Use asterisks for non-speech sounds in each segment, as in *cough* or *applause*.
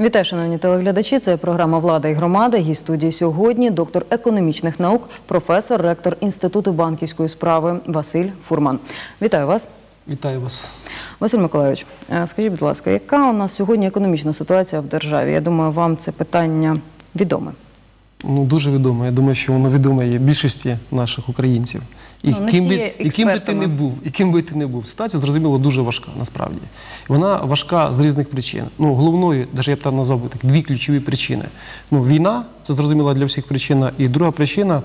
Вітаю, шановні телеглядачі. Це програма Влада і громада. Гість студії сьогодні доктор економічних наук, професор, ректор Інституту банківської справи Василь Фурман. Вітаю вас. Вітаю вас. Василь Миколайович, е, скажіть, будь ласка, яка у нас сьогодні економічна ситуація в державі? Я думаю, вам це питання відоме. Ну дуже відомо. Я думаю, що воно відоме є більшості наших українців. І Ну, ким би, яким би ти не був, яким би ти не був, ситуація зрозуміло дуже важка насправді. Вона важка з різних причин. Ну головною, навіть я б там назвав би так, дві ключові причини. Ну війна це зрозуміло для всіх причина. І друга причина.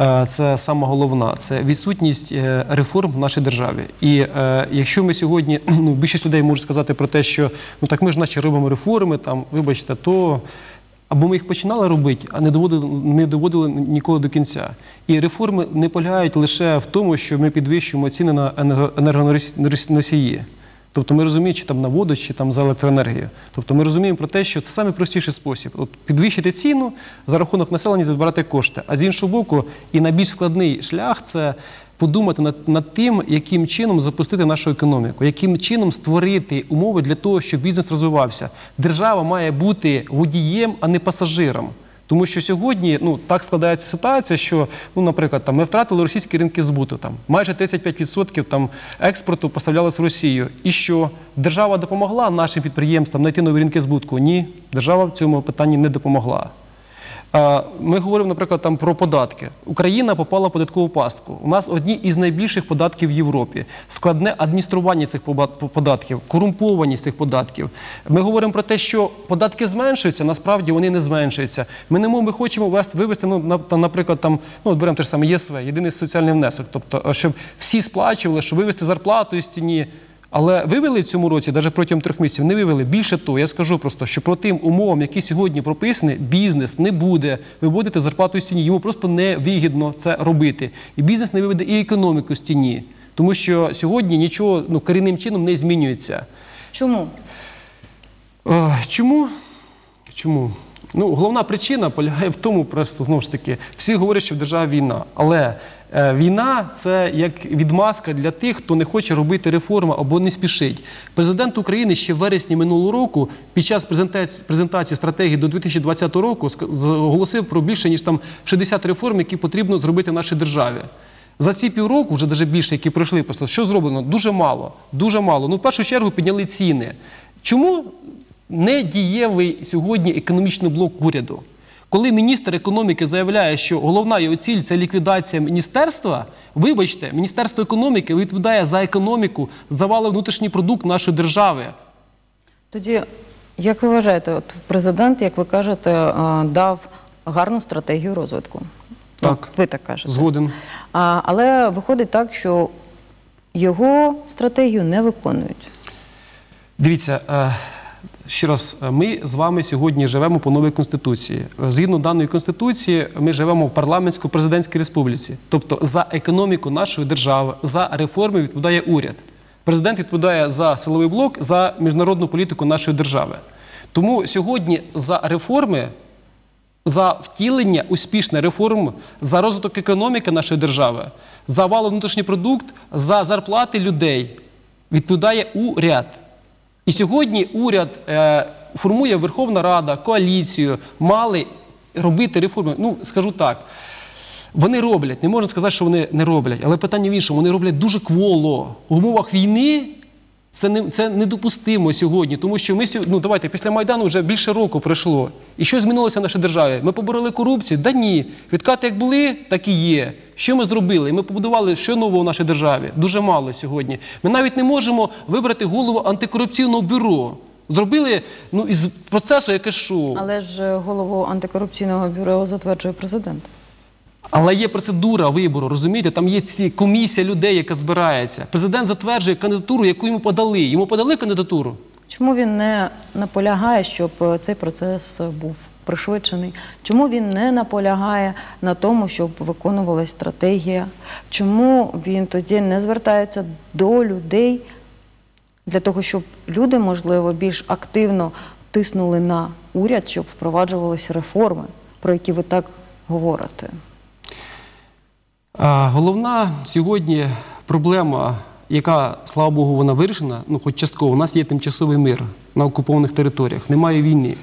е, Це сама головна, це відсутність е, реформ в нашій державі. І е, якщо ми сьогодні, *clears throat* ну більшість людей можуть сказати про те, що ну так ми ж наче робимо реформи, там вибачте, то або ми їх починали робити, а не доводили, не доводили ніколи до кінця. І реформи не полягають лише в тому, що ми підвищуємо ціни на енерго- енергоносії. Тобто ми розуміємо, чи там на воду, чи там за електроенергію. Тобто ми розуміємо про те, що це найпростіший спосіб. От підвищити ціну за рахунок населення забирати кошти. А з іншого боку, і найбільш складний шлях це подумати над, над тим, яким чином запустити нашу економіку, яким чином створити умови для того, щоб бізнес розвивався. Держава має бути водієм, а не пасажиром. Тому що сьогодні ну так складається ситуація, що ну, наприклад, там ми втратили російські ринки збуту. Там майже 35% там експорту поставлялось в Росію. І що держава допомогла нашим підприємствам знайти нові ринки збутку? Ні, держава в цьому питанні не допомогла. Ми говоримо, наприклад, там про податки. Україна попала в податкову пастку. У нас одні із найбільших податків в Європі. Складне адміністрування цих податків, корумпованість цих податків. Ми говоримо про те, що податки зменшуються, насправді вони не зменшуються. Ми не ми хочемо ввести, вивести, ну, там, наприклад, там, ну, от беремо те ж саме ЄСВ, єдиний соціальний внесок. Тобто, щоб всі сплачували, щоб вивести зарплату із тіні. Але вивели в цьому році, навіть протягом трьох місяців, не вивели. Більше того, я скажу просто, що по тим умовам, які сьогодні прописані, бізнес не буде виводити зарплату з тіні. Йому просто не вигідно це робити. І бізнес не виведе і економіку з тіні. Тому що сьогодні нічого ну, корінним чином не змінюється. Чому? Е, Чому? Чому? Ну, головна причина полягає в тому, просто знову ж таки, всі говорять, що в державі війна. Але е, війна це як відмазка для тих, хто не хоче робити реформи або не спішить. Президент України ще в вересні минулого року, під час презентації, стратегії до 2020 року, оголосив про більше ніж там 60 реформ, які потрібно зробити в нашій державі. За ці півроку, вже навіть більше, які пройшли, просто що зроблено? Дуже мало. Дуже мало. Ну, в першу чергу підняли ціни. Чому не дієвий сьогодні економічний блок уряду? Коли міністр економіки заявляє, що головна його ціль це ліквідація міністерства, вибачте, міністерство економіки відповідає за економіку, за валовий внутрішній продукт нашої держави. Тоді, як ви вважаєте, от президент, як ви кажете, е, дав гарну стратегію розвитку? Так. Ви так кажете. Згоден. А, але виходить так, що його стратегію не виконують. Дивіться, е, ще раз, е, ми з вами сьогодні живемо по новій конституції. Е, Згідно даної конституції, ми живемо в парламентсько-президентській республіці. Тобто за економіку нашої держави, за реформи відповідає уряд. Президент відповідає за силовий блок, за міжнародну політику нашої держави. Тому сьогодні за реформи за втілення успішних реформ, за розвиток економіки нашої держави, за валовий внутрішній продукт, за зарплати людей відповідає уряд. І сьогодні уряд е, формує Верховна Рада, коаліцію, мали робити реформи. Ну, скажу так. Вони роблять, не можна сказати, що вони не роблять, але питання в іншому, вони роблять дуже кволо. В умовах війни це, не, це недопустимо сьогодні, тому що ми ну давайте, після Майдану вже більше року пройшло. І що змінилося в нашій державі? Ми побороли корупцію? Да ні. Відкати як були, так і є. Що ми зробили? Ми побудували що нового в нашій державі? Дуже мало сьогодні. Ми навіть не можемо вибрати голову антикорупційного бюро. Зробили ну, із процесу якесь шоу. Але ж е, голову антикорупційного бюро затверджує президент. Але є процедура вибору, розумієте? Там є ці комісія людей, яка збирається. Президент затверджує кандидатуру, яку йому подали. Йому подали кандидатуру. Чому він не наполягає, щоб е, цей процес був пришвидшений? Чому він не наполягає на тому, щоб виконувалась стратегія? Чому він тоді не звертається до людей для того, щоб люди, можливо, більш активно тиснули на уряд, щоб впроваджувалися реформи, про які ви так говорите? Головна сьогодні проблема яка, слава Богу, вона вирішена, ну хоч частково, у нас є тимчасовий мир на окупованих територіях, немає війни.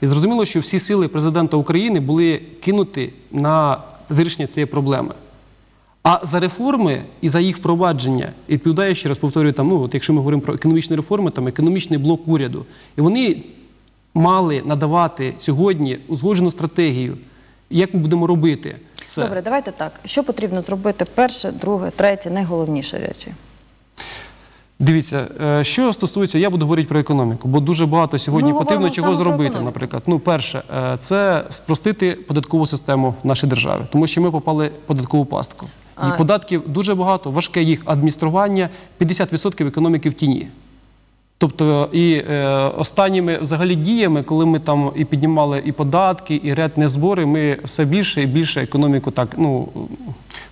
І зрозуміло, що всі сили президента України були кинуті на вирішення цієї проблеми. А за реформи і за їх впровадження відповідає ще раз повторюю, там, ну, от якщо ми говоримо про економічні реформи, там економічний блок уряду. І вони мали надавати сьогодні узгоджену стратегію, як ми будемо робити це. Добре, давайте так. Що потрібно зробити перше, друге, третє, найголовніші речі? Дивіться, е, що стосується, я буду говорити про економіку, бо дуже багато сьогодні Ми потрібно чого зробити. Наприклад, ну перше, е, це спростити податкову систему в нашій державі, тому що ми попали в податкову пастку. І податків дуже багато, важке їх адміністрування, 50% економіки в тіні. Тобто і е, останніми взагалі діями, коли ми там і піднімали і податки, і рядні збори, ми все більше і більше економіку так ну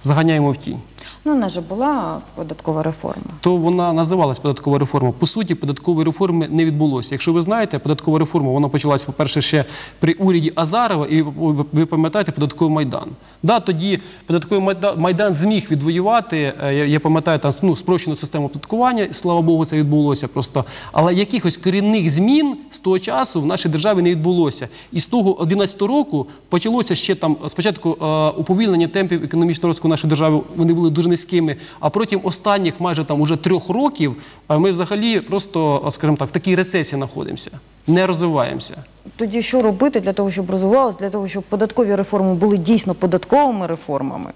заганяємо в тінь. Ну, нас же була податкова реформа. то вона називалась податкова реформа. По суті, податкової реформи не відбулося. Якщо ви знаєте, податкова реформа вона почалась, по-перше, ще при уряді Азарова, і ви- пам'ятаєте податковий майдан. Да, тоді податковий майдан, майдан зміг відвоювати. е, Я, я пам'ятаю там ну, спрощену систему оподаткування, слава Богу, це відбулося просто. Але якихось корінних змін з того часу в нашій державі не відбулося. І з того 11 року почалося ще там спочатку е, уповільнення темпів економічного розвитку нашої держави. Вони були дуже низькими. А протягом останніх майже там уже трьох років е, ми взагалі просто, е, скажімо так, в такій рецесії знаходимося, не розвиваємося. Тоді що робити для того, щоб розвивалося, для того, щоб податкові реформи були дійсно податковими реформами?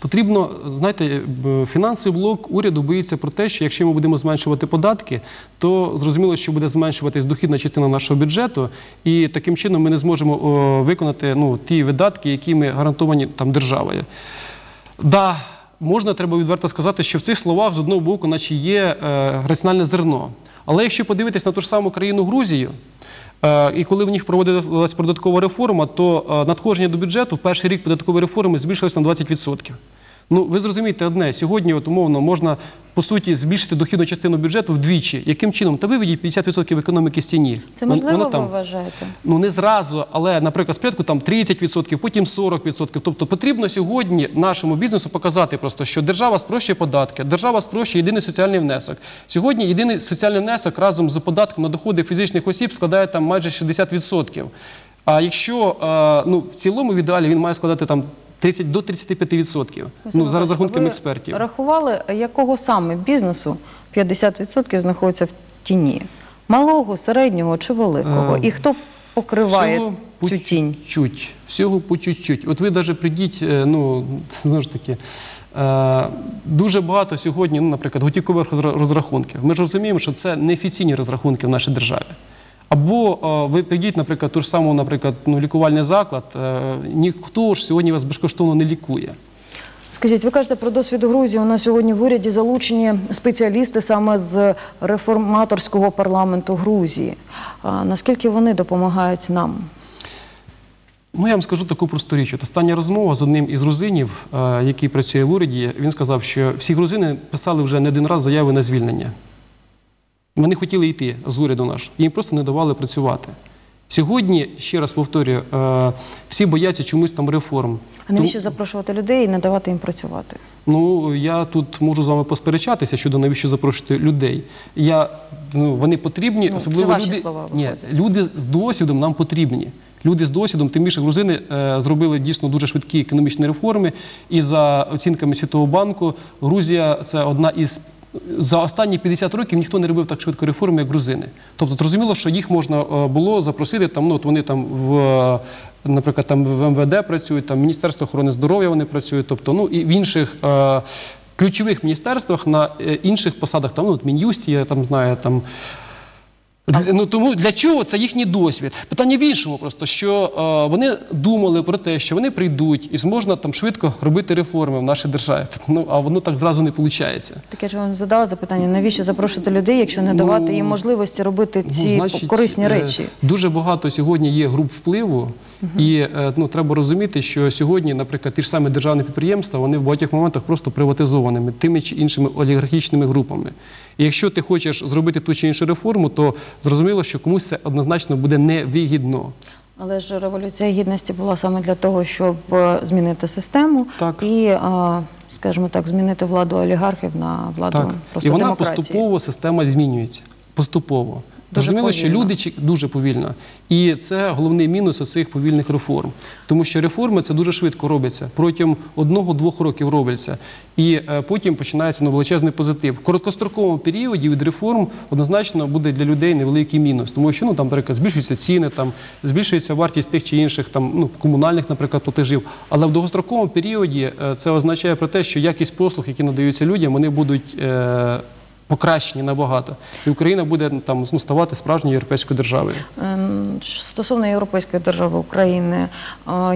Потрібно, знаєте, фінансовий блок уряду боїться про те, що якщо ми будемо зменшувати податки, то зрозуміло, що буде зменшуватись дохідна частина нашого бюджету, і таким чином ми не зможемо о, виконати ну, ті видатки, які ми гарантовані там державою. Да, можна треба відверто сказати, що в цих словах з одного боку, наче є е, раціональне зерно. Але якщо подивитись на ту ж саму країну Грузію, е, і коли в них проводилась податкова реформа, то е, надходження до бюджету в перший рік податкової реформи збільшилось на 20%. Ну, ви зрозумієте одне, сьогодні, от, умовно, можна по суті збільшити дохідну частину бюджету вдвічі. Яким чином? Та виведіть 50% економіки з тіні. Це можливо, воно ви вважаєте? Ну не зразу, але, наприклад, спочатку там 30%, потім 40%. Тобто потрібно сьогодні нашому бізнесу показати просто, що держава спрощує податки, держава спрощує єдиний соціальний внесок. Сьогодні єдиний соціальний внесок разом з податком на доходи фізичних осіб складає там майже 60%. А якщо е, ну, в цілому в ідеалі він має складати там 30 до 35%. Ну, за розрахунками ви експертів. Рахували, якого саме бізнесу 50% знаходиться в тіні? Малого, середнього чи великого? Е, І хто покриває Всього цю по тінь? чуть-чуть. Всього по чуть-чуть. От ви навіть прийдіть, е, ну, *laughs* знову ж таки, е, дуже багато сьогодні, ну, наприклад, готівкових розрахунків. Ми ж розуміємо, що це неофіційні розрахунки в нашій державі. Або е, ви прийдіть, наприклад, ту ж саму, наприклад, ну, лікувальний заклад, е, ніхто ж сьогодні вас безкоштовно не лікує. Скажіть, ви кажете про досвід Грузії. У нас сьогодні в уряді залучені спеціалісти саме з реформаторського парламенту Грузії. А наскільки вони допомагають нам? Ну, я вам скажу таку просту річ. От остання розмова з одним із грузинів, е, який працює в уряді, він сказав, що всі грузини писали вже не один раз заяви на звільнення. Вони хотіли йти з уряду наш, їм просто не давали працювати. Сьогодні, ще раз повторюю, е, всі бояться чомусь там реформ. А навіщо запрошувати людей і не давати їм працювати? Ну, я тут можу з вами посперечатися щодо навіщо запрошувати людей. Я, ну, вони потрібні, Ну, особливо це ваші люди. слова Ні, люди з досвідом нам потрібні. Люди з досвідом, тим більше грузини е, зробили дійсно дуже швидкі економічні реформи. І за оцінками Світового банку, Грузія це одна із. За останні 50 років ніхто не робив так швидко реформи, як грузини. Тобто, зрозуміло, що їх можна е, було запросити там. Ну от вони там в, е, наприклад, там в МВД працюють, там Міністерство охорони здоров'я вони працюють, тобто, ну і в інших. Е, Ключових міністерствах на інших посадах, там ну, от Мін'юсті, я там знаю, там Ну тому для чого це їхній досвід? Питання в іншому, просто що е, вони думали про те, що вони прийдуть і зможна там швидко робити реформи в нашій державі. Ну а воно так зразу не виходить. Так я ж вам задала запитання, навіщо запрошувати людей, якщо не Ну, давати їм можливості робити ці корисні е, речі? Дуже багато сьогодні є груп впливу, і е, ну треба розуміти, що сьогодні, наприклад, ті ж самі державні підприємства, вони в багатьох моментах просто приватизованими тими чи іншими олігархічними групами. І якщо ти хочеш зробити ту чи іншу реформу, то зрозуміло, що комусь це однозначно буде невигідно. Але ж революція гідності була саме для того, щоб е, змінити систему Так. і е, скажімо так, змінити владу олігархів на владу Так. просто І вона демократії. поступово система змінюється. Поступово. Зрозуміло, що люди чек- дуже повільно. І це головний мінус оцих повільних реформ. Тому що реформи це дуже швидко робляться. Протягом одного-двох років робляться. І е, потім починається ну, величезний позитив. В короткостроковому періоді від реформ однозначно буде для людей невеликий мінус. Тому що ну, там, наприклад, збільшуються ціни, там, збільшується вартість тих чи інших там, ну, комунальних, наприклад, платежів. Але в довгостроковому періоді е, це означає про те, що якість послуг, які надаються людям, вони будуть. Е, Покращені набагато, і Україна буде там ну, ставати справжньою європейською державою. Ем, Стосовно Європейської держави України,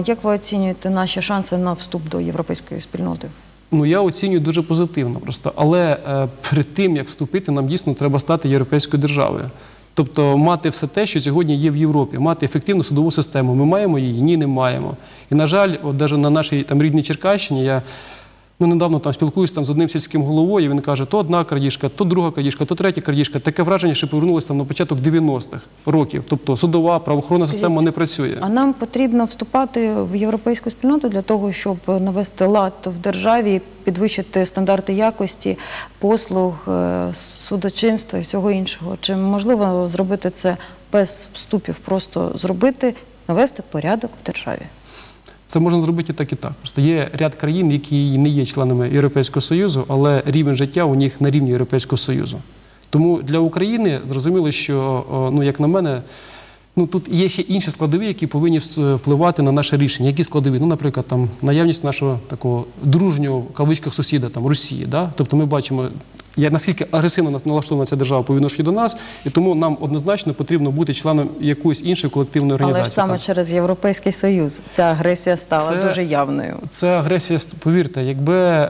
як ви оцінюєте наші шанси на вступ до європейської спільноти? Ну я оцінюю дуже позитивно просто. Але е, перед тим як вступити, нам дійсно треба стати європейською державою. Тобто мати все те, що сьогодні є в Європі, мати ефективну судову систему. Ми маємо її? Ні, не маємо. І на жаль, от навіть на нашій там рідній Черкащині я. Ну, недавно там спілкуюся там з одним сільським головою, він каже, то одна крадіжка, то друга крадіжка, то третя крадіжка. Таке враження, що повернулося там на початок 90-х років. Тобто судова, правоохоронна Скажіть, система не працює. А нам потрібно вступати в європейську спільноту для того, щоб навести лад в державі, підвищити стандарти якості, послуг, е, судочинства і всього іншого. Чи можливо зробити це без вступів, просто зробити, навести порядок в державі? Це можна зробити і так і так. Просто є ряд країн, які не є членами Європейського Союзу, але рівень життя у них на рівні Європейського Союзу. Тому для України зрозуміло, що ну як на мене. Ну тут є ще інші складові, які повинні впливати на наше рішення. Які складові? Ну, наприклад, там наявність нашого такого дружнього в кавичках сусіда, там Росії. Да? Тобто ми бачимо, я, наскільки агресивно налаштована ця держава по відношенню до нас, і тому нам однозначно потрібно бути членом якоїсь іншої колективної організації. Але ж саме так. через Європейський Союз ця агресія стала Це- дуже явною. Це агресія, повірте, якби е,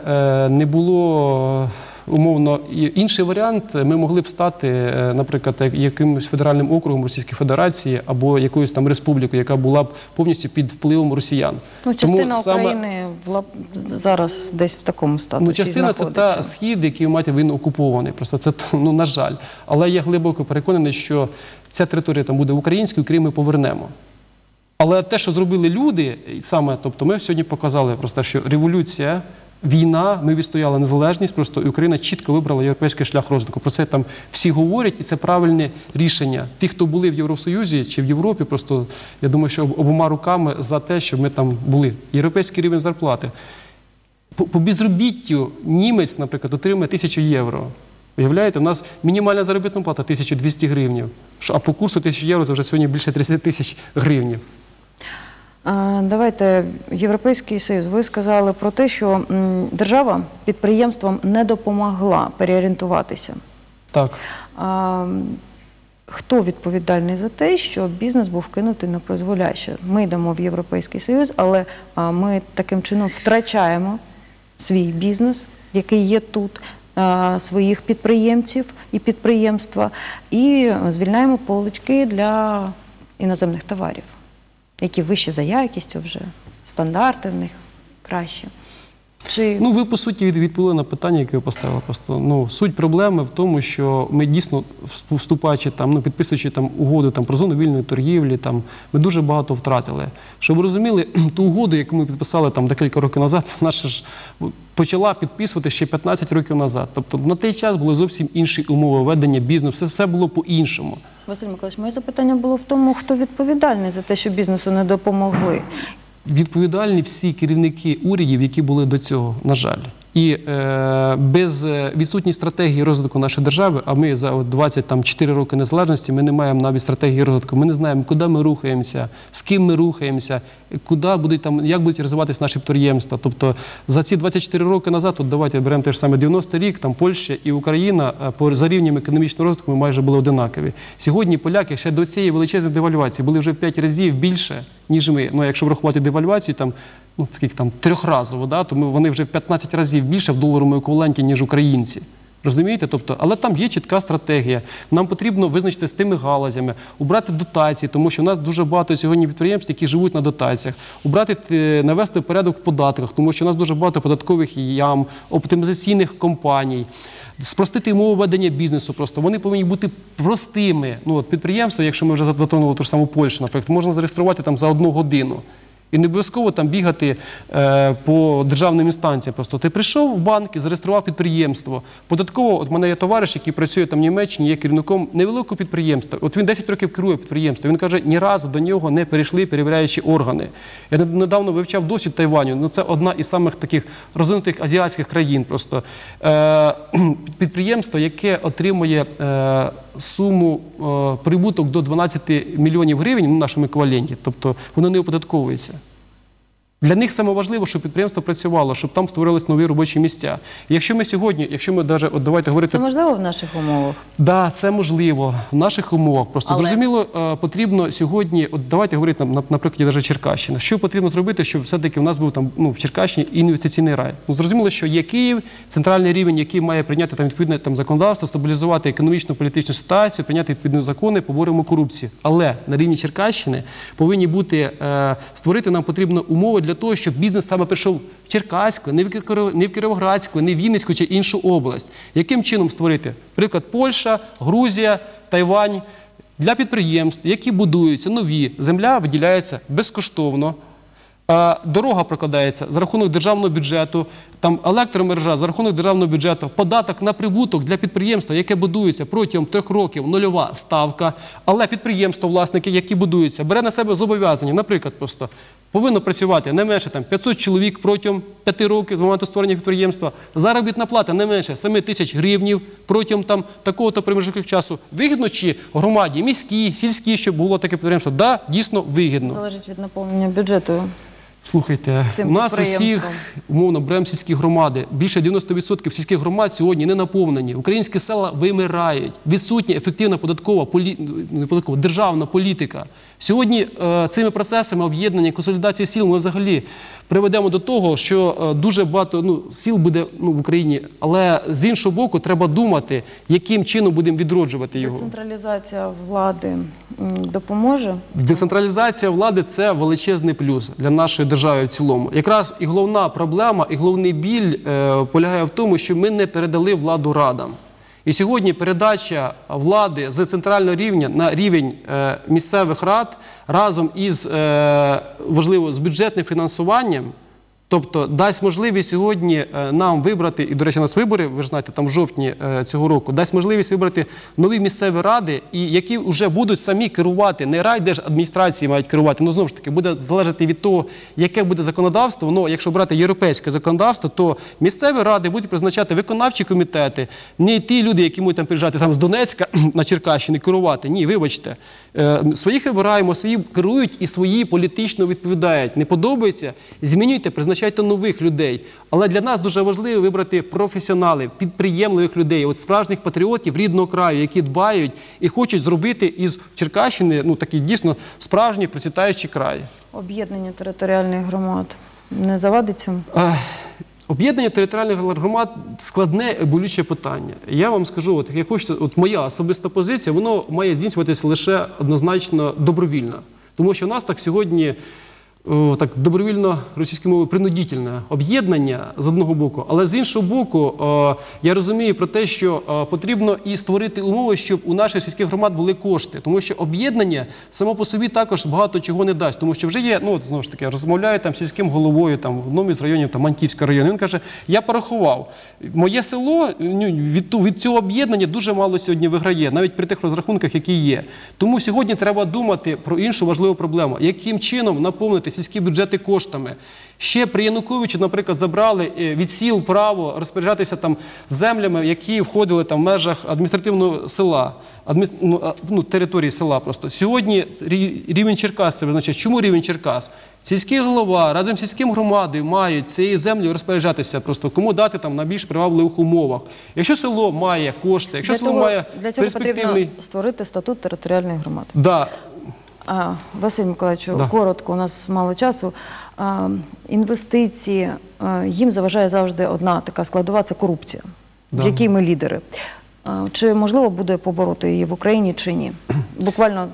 не було умовно інший варіант, ми могли б стати, е, наприклад, якимось федеральним округом Російської Федерації або якоюсь там республікою, яка була б повністю під впливом росіян. Ну, Тому частина саме- України в зараз десь в такому статусі Ну, частина це та схід, який маєте він окупований. Просто це *laughs* ну на жаль. Але я глибоко переконаний, що ця територія там буде українською, Крим ми повернемо. Але те, що зробили люди, саме, тобто, ми сьогодні показали просто, що революція, війна, ми відстояли незалежність, просто Україна чітко вибрала європейський шлях розвитку. Про це там всі говорять, і це правильне рішення. Ті, хто були в Євросоюзі чи в Європі, просто я думаю, що обома руками за те, щоб ми там були. Європейський рівень зарплати. По, по безробіттю німець, наприклад, отримує тисячу євро. Уявляєте, у нас мінімальна заробітна плата 1200 гривнів. А по курсу 1000 євро це вже сьогодні більше 30 тисяч гривнів. Давайте Європейський Союз. Ви сказали про те, що держава підприємствам не допомогла переорієнтуватися. Так. Хто відповідальний за те, що бізнес був кинутий на призволяще? Ми йдемо в Європейський Союз, але ми таким чином втрачаємо свій бізнес, який є тут, своїх підприємців і підприємства, і звільняємо полички для іноземних товарів, які вищі за якістю вже, стандарти в них кращі. Чи Ну, ви по суті відповіли на питання, яке ви поставили. Просто ну суть проблеми в тому, що ми дійсно вступаючи там, ну підписуючи там угоду там про зону вільної торгівлі, там ми дуже багато втратили. Щоб ви розуміли, *clears throat* ту угоду, яку ми підписали там декілька років назад, *laughs* вона ж почала підписувати ще 15 років назад. Тобто на той час були зовсім інші умови ведення бізнесу, все, все було по-іншому. Василь Миколаївич, моє запитання було в тому, хто відповідальний за те, що бізнесу не допомогли. Відповідальні всі керівники урядів, які були до цього, на жаль. І е, без е, відсутньої стратегії розвитку нашої держави, а ми за от 24 роки незалежності, ми не маємо навіть стратегії розвитку. Ми не знаємо, куди ми рухаємося, з ким ми рухаємося, куди будуть там, як будуть розвиватися наші підприємства. Тобто за ці 24 роки назад, от давайте беремо те ж саме 90 рік, там Польща і Україна е, по за рівнем економічного розвитку ми майже були одинакові. Сьогодні поляки ще до цієї величезної девальвації були вже в 5 разів більше, ніж ми. Ну, якщо врахувати девальвацію, там ну скільки там трьохразово, да, то ми, вони вже в 15 разів більше в доларовому еквіваленті, ніж українці. Розумієте? Тобто, але там є чітка стратегія. Нам потрібно визначити з тими галузями, убрати дотації, тому що у нас дуже багато сьогодні підприємств, які живуть на дотаціях, убрати е, навести порядок в податках, тому що у нас дуже багато податкових ям, оптимізаційних компаній, спростити умови ведення бізнесу. Просто вони повинні бути простими. Ну от підприємство, якщо ми вже затонули ту ж саму Польщу, наприклад, можна зареєструвати там за одну годину. І не обов'язково там бігати е, по державним інстанціям. Просто ти прийшов в банк і зареєстрував підприємство. Податково, от в мене є товариш, який працює там в Німеччині, є керівником невеликого підприємства. От він 10 років керує підприємством. Він каже, ні разу до нього не перейшли перевіряючі органи. Я недавно вивчав досвід Тайваню. Ну це одна із самих таких розвинутих азіатських країн. Просто е, *clears throat* підприємство, яке отримує е, суму е, прибуток до 12 мільйонів гривень в нашому еквіваленті, тобто воно не оподатковується. Для них саме важливо, щоб підприємство працювало, щоб там створились нові робочі місця. І якщо ми сьогодні, якщо ми даже, от давайте говорити Це можливо в наших умовах? Да, це можливо в наших умовах. Просто Але- зрозуміло, е, потрібно сьогодні. От давайте говорити на, на прикладі даже Черкащини. Що потрібно зробити, щоб все-таки в нас був там ну в Черкащині інвестиційний рай? Ну зрозуміло, що є Київ, центральний рівень, який має прийняти там відповідне там законодавство, стабілізувати економічну політичну ситуацію, прийняти відповідні закони, поборемо корупцію. Але на рівні Черкащини повинні бути е, створити нам потрібно умови для того, щоб бізнес саме прийшов в Черкаську, не в Кіровоградську, не в Вінницьку чи іншу область. Яким чином створити? Приклад Польща, Грузія, Тайвань для підприємств, які будуються нові. Земля виділяється безкоштовно. Дорога прокладається за рахунок державного бюджету, там електромережа за рахунок державного бюджету, податок на прибуток для підприємства, яке будується протягом трьох років, нульова ставка. Але підприємство, власники, які будуються, бере на себе зобов'язання, наприклад, просто повинно працювати не менше там 500 чоловік протягом 5 років з моменту створення підприємства. Заробітна плата не менше 7 тисяч гривнів протягом там такого-то проміжку часу. Вигідно чи громаді, міській, сільській, щоб було таке підприємство? Да, дійсно вигідно. Залежить від наповнення бюджету. Слухайте, Цим у нас усіх, умовно, беремо сільські громади. Більше 90% сільських громад сьогодні не наповнені. Українські села вимирають. Відсутня ефективна податкова полі... не податкова, державна політика. Сьогодні е, цими процесами об'єднання і консолідації сіл ми взагалі приведемо до того, що е, дуже багато ну, сіл буде ну, в Україні, але з іншого боку, треба думати, яким чином будемо відроджувати його. Децентралізація влади допоможе. Децентралізація влади це величезний плюс для нашої держави в цілому. Якраз і головна проблема, і головний біль е, полягає в тому, що ми не передали владу радам. І сьогодні передача влади з центрального рівня на рівень е, місцевих рад разом із е, важливо з бюджетним фінансуванням. Тобто дасть можливість сьогодні е, нам вибрати, і, до речі, у нас вибори, ви ж знаєте, там в жовтні е, цього року, дасть можливість вибрати нові місцеві ради, і які вже будуть самі керувати, не райдержадміністрації мають керувати. Ну знову ж таки, буде залежати від того, яке буде законодавство. Ну, якщо брати європейське законодавство, то місцеві ради будуть призначати виконавчі комітети, не ті люди, які можуть там приїжджати там з Донецька *clears throat* на Черкащини керувати. Ні, вибачте. Е, Своїх вибираємо, свої керують і свої політично відповідають. Не подобається, змінюйте, призначайте нових людей. Але для нас дуже важливо вибрати професіоналів, підприємливих людей, от справжніх патріотів рідного краю, які дбають і хочуть зробити із Черкащини ну такий дійсно справжній процвітаючий край. Об'єднання територіальних громад не завадить цьому. Ех, Об'єднання територіальних громад складне болюче питання. Я вам скажу, от як хочете, от моя особиста позиція, воно має здійснюватися лише однозначно добровільно. Тому що в нас так сьогодні так добровільно російською мовою принудительне об'єднання з одного боку, але з іншого боку, я розумію про те, що потрібно і створити умови, щоб у наших сільських громад були кошти, тому що об'єднання само по собі також багато чого не дасть, тому що вже є, ну знову ж таки, розмовляю там сільським головою, там в одному із районів, там Маньківського району. Він каже: я порахував, моє село ну, від, від цього об'єднання дуже мало сьогодні виграє, навіть при тих розрахунках, які є. Тому сьогодні треба думати про іншу важливу проблему, яким чином наповнити сільські бюджети коштами. Ще при Януковичу, наприклад, забрали е, від сіл право розпоряджатися там землями, які входили там в межах адміністративного села, адмі... ну, ну, території села. Просто сьогодні рівень Черкас це визначає. Чому рівень Черкас? Сільський голова разом з сільським громадою мають цією землею розпоряджатися, просто кому дати там на більш привабливих умовах. Якщо село має кошти, якщо для село того, має для цього перспективний потрібно створити статут територіальної громади. да, А, Василь Миколаївичу, Да. коротко, у нас мало часу. А, інвестиції, а, їм заважає завжди одна така складова це корупція, Да. в якій ми лідери. А, чи можливо буде побороти її в Україні чи ні? Буквально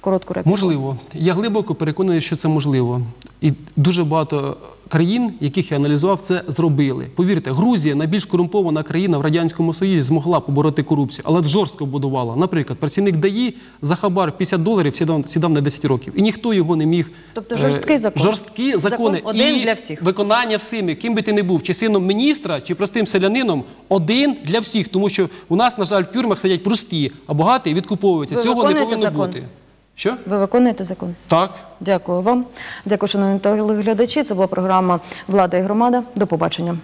коротку репліку. Можливо. Я глибоко переконаний, що це можливо. І дуже багато країн, яких я аналізував, це зробили. Повірте, Грузія найбільш корумпована країна в радянському союзі змогла побороти корупцію, але жорстко будувала. Наприклад, працівник ДАІ за хабар 50 доларів сідав, сідав на 10 років, і ніхто його не міг. Тобто е, жорсткий закон. Жорсткі Закон закони один і для всіх. виконання всіми, ким би ти не був, чи сином міністра, чи простим селянином, один для всіх. Тому що у нас, на жаль, в тюрмах сидять прості, а багаті відкуповуються. Ви Цього не повинно закон? бути. Що? Ви виконуєте закон? Так. Дякую вам. Дякую, шановні телеглядачі. Це була програма Влада і громада. До побачення.